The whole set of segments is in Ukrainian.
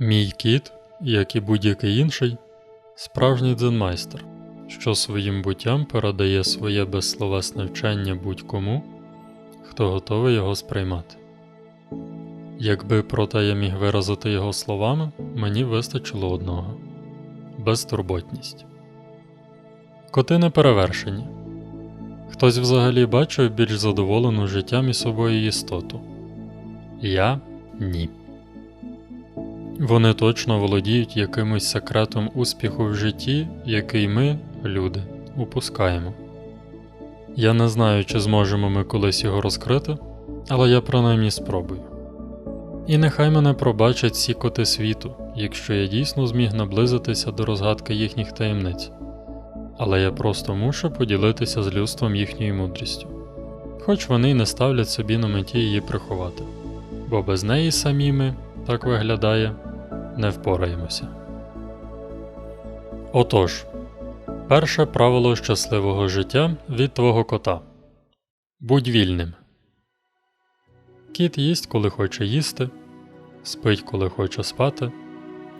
Мій кіт, як і будь-який інший, справжній дзенмайстер, що своїм буттям передає своє безсловесне вчення будь-кому, хто готовий його сприймати. Якби проте я міг виразити його словами, мені вистачило одного безтурботність. Коти не перевершені. Хтось взагалі бачив більш задоволену життям і собою істоту. Я ні. Вони точно володіють якимось секретом успіху в житті, який ми, люди, упускаємо. Я не знаю, чи зможемо ми колись його розкрити, але я принаймні спробую. І нехай мене пробачать всі коти світу, якщо я дійсно зміг наблизитися до розгадки їхніх таємниць, але я просто мушу поділитися з людством їхньою мудрістю, хоч вони й не ставлять собі на меті її приховати, бо без неї самі ми, так виглядає, не впораємося. Отож, перше правило щасливого життя від твого кота Будь вільним. Кіт їсть, коли хоче їсти, спить, коли хоче спати,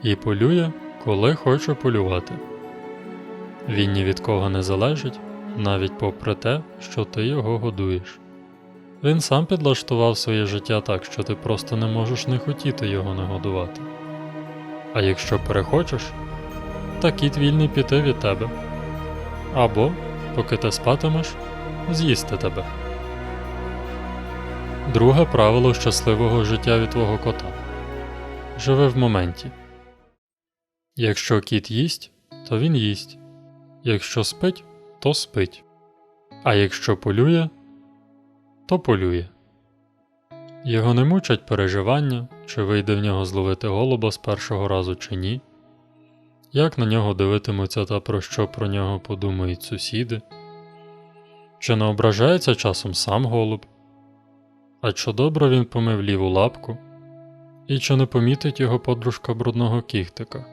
і полює, коли хоче полювати. Він ні від кого не залежить, навіть попри те, що ти його годуєш. Він сам підлаштував своє життя так, що ти просто не можеш не хотіти його нагодувати. А якщо перехочеш, та кіт вільний піти від тебе. Або, поки ти спатимеш, з'їсти тебе. Друге правило щасливого життя від твого кота Живи в моменті. Якщо кіт їсть, то він їсть. Якщо спить, то спить. А якщо полює, то полює. Його не мучать переживання, чи вийде в нього зловити голуба з першого разу чи ні, як на нього дивитимуться та про що про нього подумають сусіди, чи не ображається часом сам голуб, а чи добре він помив ліву лапку, і чи не помітить його подружка брудного кіхтика.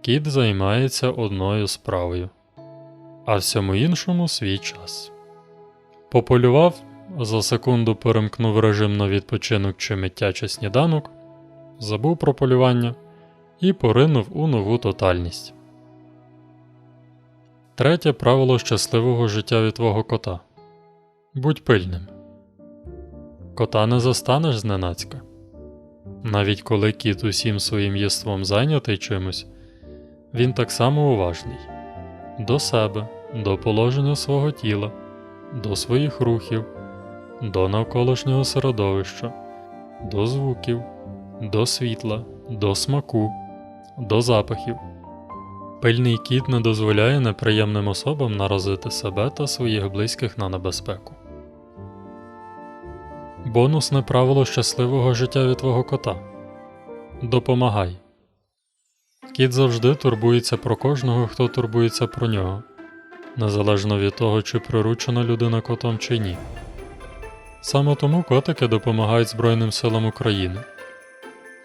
Кіт займається одною справою, а всьому іншому свій час. Пополював, за секунду перемкнув режим на відпочинок чи миття чи сніданок, забув про полювання і поринув у нову тотальність. Третє правило щасливого життя від твого кота Будь пильним. Кота не застанеш зненацька. Навіть коли кіт усім своїм єством зайнятий чимось, він так само уважний до себе, до положення свого тіла, до своїх рухів, до навколишнього середовища, до звуків, до світла, до смаку, до запахів. Пильний кіт не дозволяє неприємним особам наразити себе та своїх близьких на небезпеку. Бонусне правило щасливого життя від твого кота Допомагай. Кіт завжди турбується про кожного, хто турбується про нього, незалежно від того, чи приручена людина котом чи ні. Саме тому котики допомагають Збройним силам України.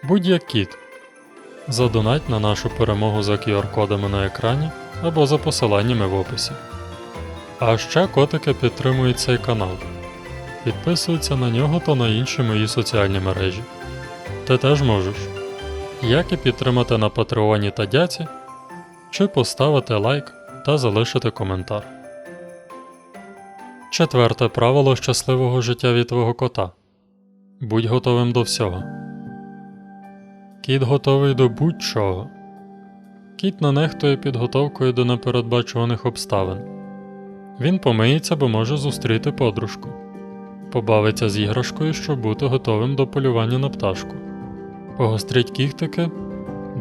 Будь як кіт. Задонать на нашу перемогу за QR-кодами на екрані або за посиланнями в описі. А ще котики підтримують цей канал. Підписуються на нього та на інші мої соціальні мережі. Ти теж можеш. Як і підтримати на Патреоні та Дяці, чи поставити лайк та залишити коментар. Четверте правило щасливого життя від твого кота Будь готовим до всього. Кіт готовий до будь-чого. Кіт не нехтує підготовкою до непередбачуваних обставин. Він помиється, бо може зустріти подружку, побавиться з іграшкою, щоб бути готовим до полювання на пташку, погострить кіхтики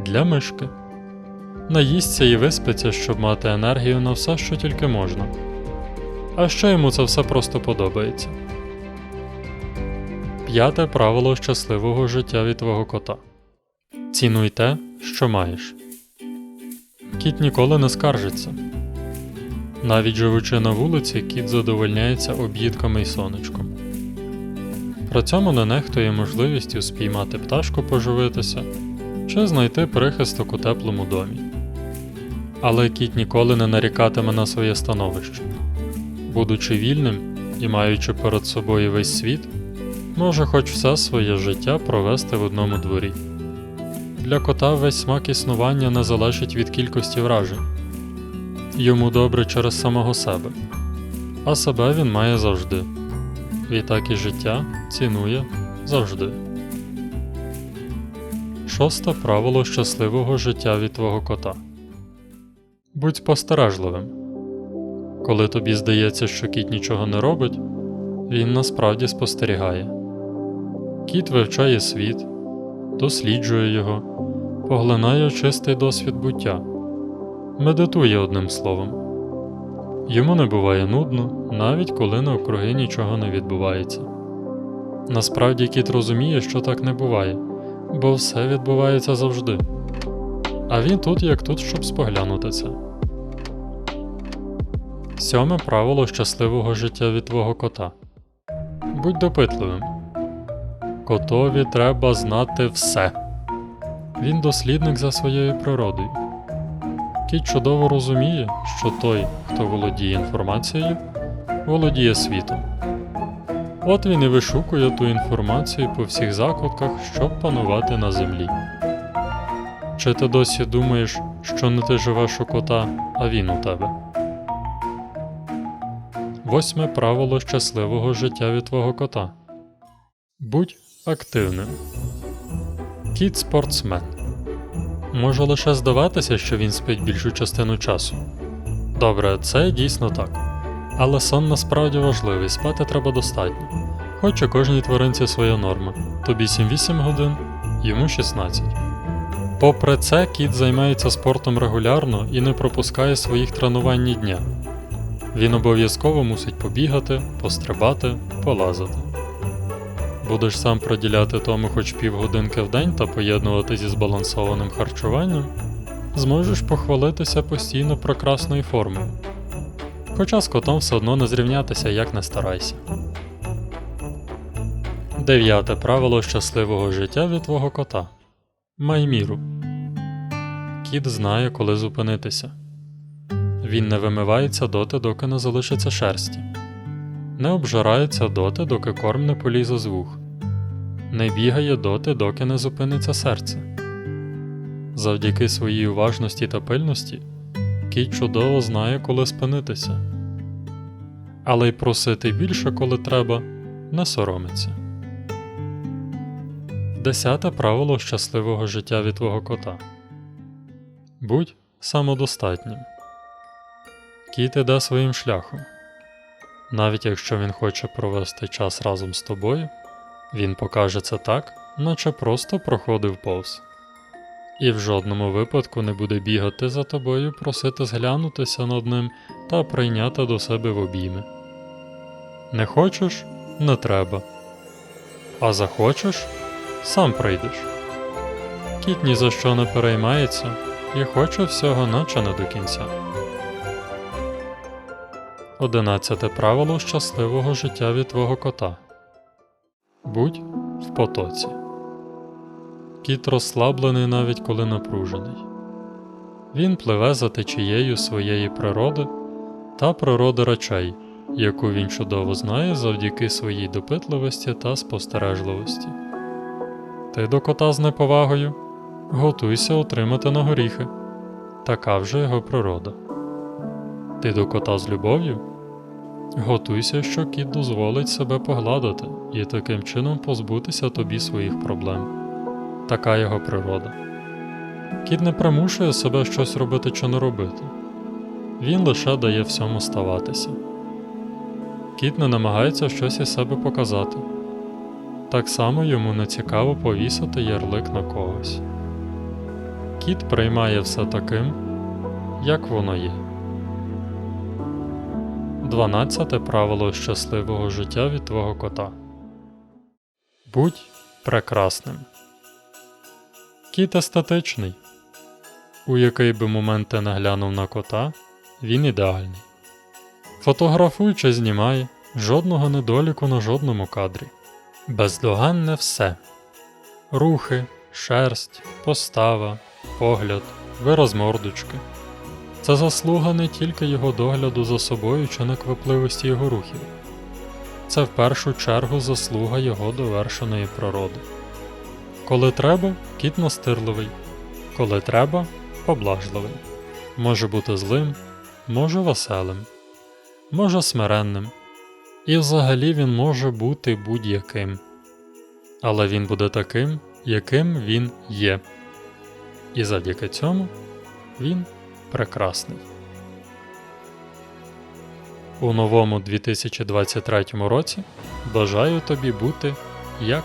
для мишки, наїсться і виспиться, щоб мати енергію на все, що тільки можна. А ще йому це все просто подобається. П'яте правило щасливого життя від твого кота Цінуй те, що маєш. Кіт ніколи не скаржиться. Навіть живучи на вулиці, кіт задовольняється об'їдками й сонечком. При цьому не нехтує можливістю спіймати пташку поживитися чи знайти прихисток у теплому домі. Але кіт ніколи не нарікатиме на своє становище. Будучи вільним і маючи перед собою весь світ, може хоч все своє життя провести в одному дворі. Для кота весь смак існування не залежить від кількості вражень. Йому добре через самого себе, а себе він має завжди. Відтак і життя цінує завжди. Шосте правило щасливого життя від твого кота. Будь спостережливим. Коли тобі здається, що кіт нічого не робить, він насправді спостерігає. Кіт вивчає світ, досліджує його, поглинає чистий досвід буття, медитує одним словом. Йому не буває нудно, навіть коли навкруги нічого не відбувається. Насправді кіт розуміє, що так не буває, бо все відбувається завжди. А він тут як тут, щоб споглянути це. Сьоме правило щасливого життя від твого кота. Будь допитливим. Котові треба знати все. Він дослідник за своєю природою. Кіт чудово розуміє, що той, хто володіє інформацією, володіє світом. От він і вишукує ту інформацію по всіх закутках, щоб панувати на землі. Чи ти досі думаєш, що не ти живеш у кота, а він у тебе? Восьме правило щасливого життя від твого кота. Будь активним. Кіт спортсмен. Може лише здаватися, що він спить більшу частину часу. Добре, це дійсно так. Але сон насправді важливий, спати треба достатньо. Хоч у кожній тваринці своя норма. Тобі 7-8 годин, йому 16. Попри це, кіт займається спортом регулярно і не пропускає своїх тренувань дня. Він обов'язково мусить побігати, пострибати, полазити. Будеш сам приділяти тому хоч півгодинки в день та поєднувати зі збалансованим харчуванням, зможеш похвалитися постійно прекрасною формою. Хоча з котом все одно не зрівнятися, як не старайся. Дев'яте правило щасливого життя від твого кота. Май міру. Кіт знає, коли зупинитися. Він не вимивається доти, доки не залишиться шерсті, не обжирається доти, доки корм не полізе з вух, не бігає доти, доки не зупиниться серце. Завдяки своїй уважності та пильності кіт чудово знає, коли спинитися, але й просити більше, коли треба, не соромиться. Десяте правило щасливого життя від твого кота. Будь самодостатнім. Кіт іде своїм шляхом. Навіть якщо він хоче провести час разом з тобою, він покаже це так, наче просто проходив повз. І в жодному випадку не буде бігати за тобою, просити зглянутися над ним та прийняти до себе в обійми. Не хочеш не треба. А захочеш сам прийдеш. Кіт ні за що не переймається і хоче всього наче не до кінця. Одинадцяте правило щасливого життя від твого кота. Будь в потоці. Кіт розслаблений навіть коли напружений. Він пливе за течією своєї природи та природи речей, яку він чудово знає завдяки своїй допитливості та спостережливості. Ти до кота з неповагою готуйся отримати на горіхи. Така вже його природа. Ти до кота з любов'ю? Готуйся, що кіт дозволить себе погладити і таким чином позбутися тобі своїх проблем. Така його природа. Кіт не примушує себе щось робити чи не робити. Він лише дає всьому ставатися. Кіт не намагається щось із себе показати. Так само йому не цікаво повісити ярлик на когось. Кіт приймає все таким, як воно є. 12 правило щасливого життя від твого кота. Будь прекрасним. Кіт естетичний. У який би момент ти наглянув на кота, він ідеальний. Фотографуй чи знімай жодного недоліку на жодному кадрі. Бездоганне все. Рухи, шерсть, постава, погляд, вираз мордочки. Це заслуга не тільки його догляду за собою чи неквапливості його рухів, це в першу чергу заслуга його довершеної природи. Коли треба, кіт настирливий, Коли треба, поблажливий. Може бути злим, може веселим, може смиренним. І взагалі він може бути будь-яким. Але він буде таким, яким він є. І завдяки цьому він прекрасний. У новому 2023 році бажаю тобі бути як